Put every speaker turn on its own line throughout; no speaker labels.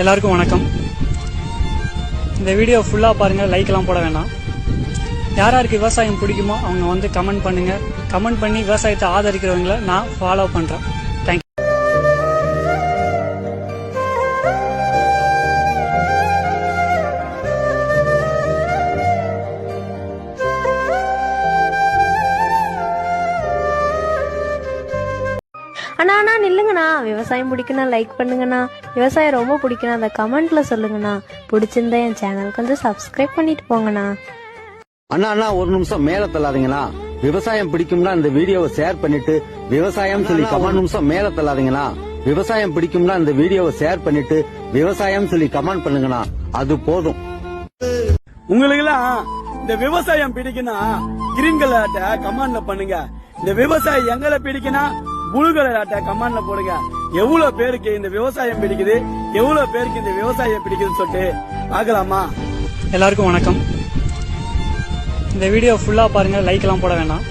எல்லாருக்கும் வணக்கம். இந்த வீடியோ ஃபுல்லாக பாருங்கள் லைக்லாம் போட வேண்டாம் யார் யாருக்கு விவசாயம் பிடிக்குமோ அவங்க வந்து கமெண்ட் பண்ணுங்க. கமெண்ட் பண்ணி விவசாயத்தை ஆதரிக்கிறவங்கள நான் ஃபாலோ பண்ணுறேன்
அண்ணா அண்ணா நில்லுங்கண்ணா. விவசாயம் பிடிக்குன்னா லைக் பண்ணுங்கண்ணா. விவசாயம் ரொம்ப பிடிக்குன்னா அந்த கமெண்ட்ல சொல்லுங்கண்ணா. பிடிச்சிருந்தா என் சேனல் கொஞ்சம் சப்ஸ்கிரைப் பண்ணிட்டு போங்கண்ணா.
அண்ணா அண்ணா ஒரு நிமிஷம் மேல தள்ளாதீங்கண்ணா. விவசாயம் பிடிக்கும்னா இந்த வீடியோவை ஷேர் பண்ணிட்டு விவசாயம் சொல்லி கமெண்ட் நிமிஷம் மேல தள்ளாதீங்கண்ணா. விவசாயம் பிடிக்கும்னா இந்த வீடியோவை ஷேர் பண்ணிட்டு விவசாயம் சொல்லி கமெண்ட் பண்ணுங்கண்ணா. அது போதும்.
உங்களுக்கு எல்லாம் இந்த விவசாயம் பிடிக்குன்னா கிரீன் கலர் ஆட்ட கமாண்ட்ல பண்ணுங்க. இந்த விவசாயம் எங்களை பிடிக்குன்னா ப்ளூ கலர் ஆட்ட கமாண்ட்ல போடுங்க. எவ்வளவு பேருக்கு இந்த விவசாயம் பிடிக்குது? எவ்வளவு பேருக்கு இந்த விவசாயம் பிடிக்குதுன்னு சொல்லிட்டு பார்க்கலாமா?
எல்லாருக்கும் வணக்கம். இந்த வீடியோ ஃபுல்லாக பாருங்கள் லைக்லாம் போட வேண்டாம்.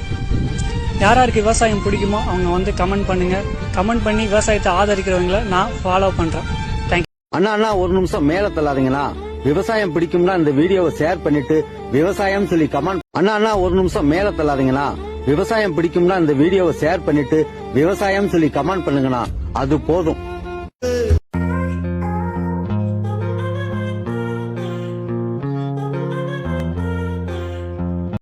யார் யாருக்கு விவசாயம் பிடிக்குமோ அவங்க வந்து கமெண்ட் பண்ணுங்க. கமெண்ட் பண்ணி விவசாயத்தை ஆதரிக்கிறவங்கள நான் ஃபாலோ பண்ணுறேன் தேங்க்யூ
அண்ணா அண்ணா ஒரு நிமிஷம் மேல தள்ளாதீங்கண்ணா. விவசாயம் பிடிக்கும்னா இந்த வீடியோவை ஷேர் பண்ணிட்டு விவசாயம் சொல்லி கமெண்ட் அண்ணா அண்ணா ஒரு நிமிஷம் மேல தள்ளாதீங்கண்ணா. விவசாயம் பிடிக்கும்னா இந்த வீடியோவை ஷேர் பண்ணிட்டு விவசாயம் சொல்லி கமெண்ட் பண்ணுங்கண்ணா. அது போதும்.